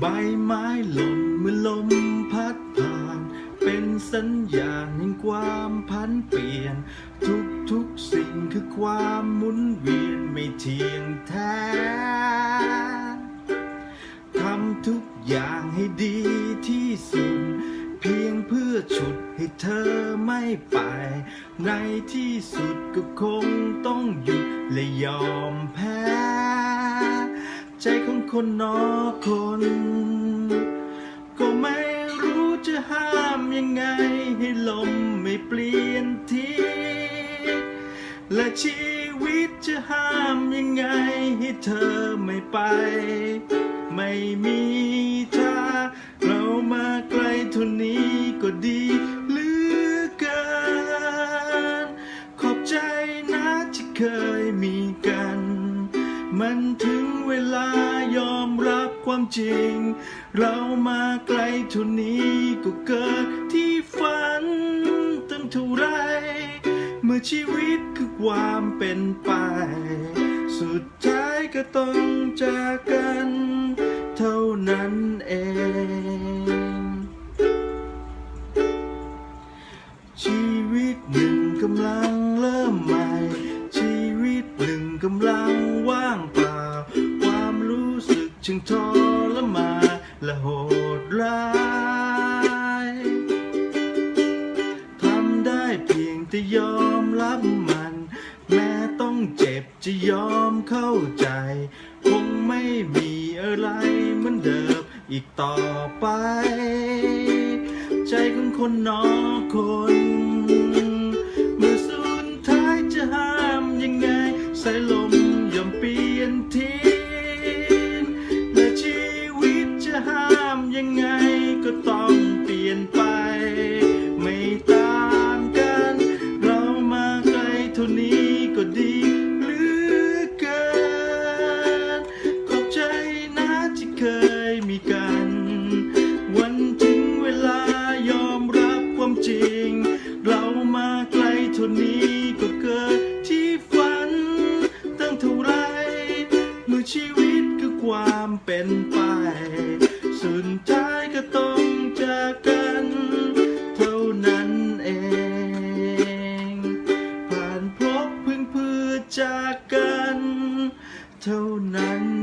ใบไม้หล่นเมื่อลมพัดผ่าน เป็นสัญญาณแห่งความพันเปลี่ยน ทุกทุกสิ่งคือความหมุนเวียนไม่เที่ยงแท้ทำทุกอย่างให้ดีที่สุด เพียงเพื่อฉุดให้เธอไม่ไป ในที่สุดก็คงต้องหยุดและยอมแพ้ ใจของ คนนอกคน ก็ไม่รู้จะห้ามยังไงให้ลมไม่เปลี่ยนทีและชีวิตจะห้ามยังไงให้เธอไม่ไป ไม่มีทางเรามาไกลเท่านี้ก็ดีเหลือเกินขอบใจนะที่เคย มันถึงเวลายอมรับความจริง เรามาไกลเท่านี้ก็เกิดที่ฝันตั้งเท่าไรเมื่อชีวิตคือความเป็นไป สุดท้ายก็ต้องจากกัน เท่านั้นเอง ชีวิตหนึ่งกำลังเริ่มใหม่ ชีวิตหนึ่งกำลัง จึงทรมานและโหดร้ายทำได้เพียงแต่ยอมรับมัน แม้ต้องเจ็บจะยอมเข้าใจ คงไม่มีอะไรเหมือนเดิมอีกต่อไป ใจของคนนอคนเมื่อสุดท้ายจะห้ามยังไงสายล ยังไงก็ต้อง เพึ่งเพื่อจากกัน เท่านั้นเอง